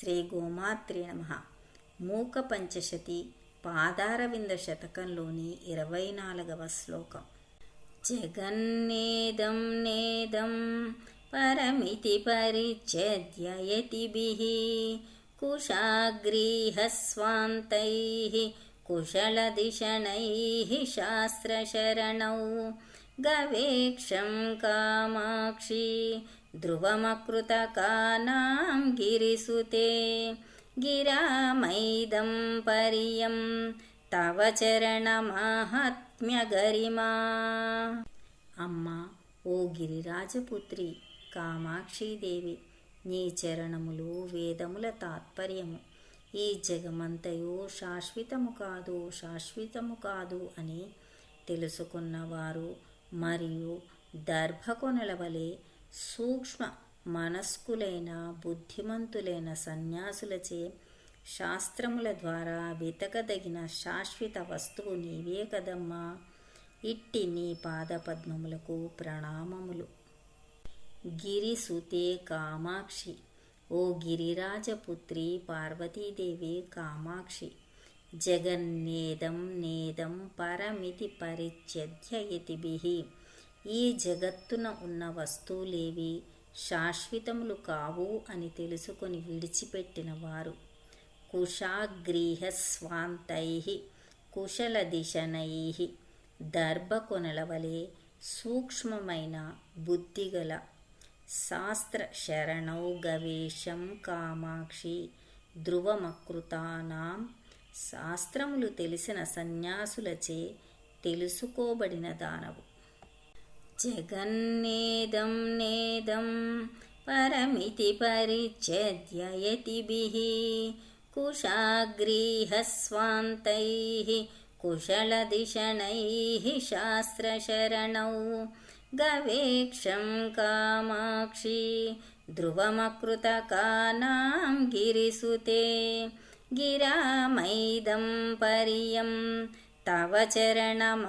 శ్రీ గోమాత్రి నమ. మూక పంచశతి పాదారవింద శతకంలోని ఇరవై నాలుగవ శ్లోకం. జగన్నేదం నేదం పరమితి పరిచ్ఛేద్య యతిభిः కుశాగ్రీహస్వాन्तैः కుశలదిశనైः శాస్త్రశరణौ. గవేక్షం కామాక్షి ధ్రువమకృతకానాం గిరిసుతే. గిరామైదం పరియం తవ చరణమాహాత్మ్యగరిమా. అమ్మ ఓ గిరిరాజపుత్రి కామాక్షీదేవి నీ చరణములు వేదముల తాత్పర్యము. ఈ జగమంతయు శాశ్వతము కాదు శాశ్వతము కాదు అని తెలుసుకున్నవారు మరియు దర్భకొనల వలె సూక్ష్మ మనస్కులైన బుద్ధిమంతులైన సన్యాసులచే శాస్త్రముల ద్వారా వెతకదగిన శాశ్వత వస్తువు నీవే కదమ్మా. ఇట్టి నీ పాదపద్మములకు ప్రణామములు. గిరిసుతే కామాక్షి. ఓ గిరిరాజపుత్రి పార్వతీదేవి కామాక్షి. జగన్నేదం నేదం పరమితి పరిచ్ఛేద్యయతిభిః. ఈ జగత్తున ఉన్న వస్తువులేవి శాశ్వతములు కావు అని తెలుసుకొని విడిచిపెట్టిన వారు. కుశాగ్రీహస్వాంతై కుశల దిశనై. దర్భకొనల వలె సూక్ష్మమైన బుద్ధిగల శాస్త్ర శరణౌ గవేషం కామాక్షి ధ్రువమకృతానాం శాస్త్రములు తెలిసిన సన్యాసులచే తెలుసుకోబడిన దానవు. జగన్నేదం నేదం పరమితి పరిచ్ఛేద్య యతిభిः కుశాగ్రీహస్వాन्तैः శాస్త్రశరణౌ గవేక్షం కామాక్షి ధ్రువమకృతకానాం గిరిసుతే गिरामैदं परियं तव चरणमाहात्म्यगरिमा।